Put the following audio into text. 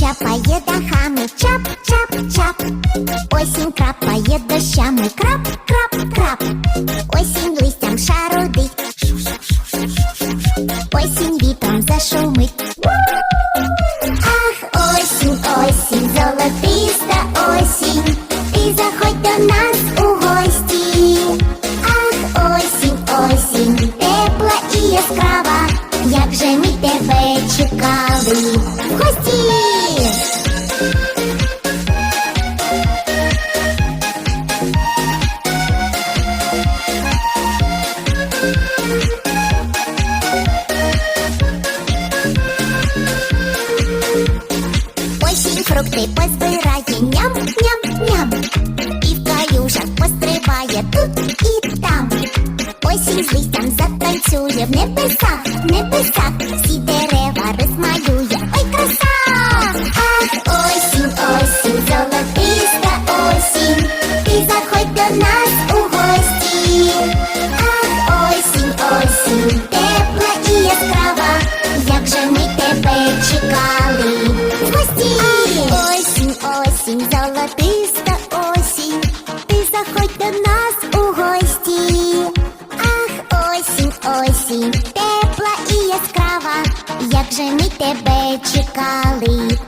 чапає дахами, чап, чап, чап. Осінь крапає дощами, крап, крап, крап. Осінь листям шарудить. Осінь вітром зашумить. Тебе чекали в гості. Осінь фрукти позбирає ням, ням, ням. І в калюжах пострибає тут і там. Осінь з листям затанцює в небесах, бархатиста осінь, ти заходь до нас у гості, ах, осінь, осінь, тепла і яскрава, як же ми тебе чекали.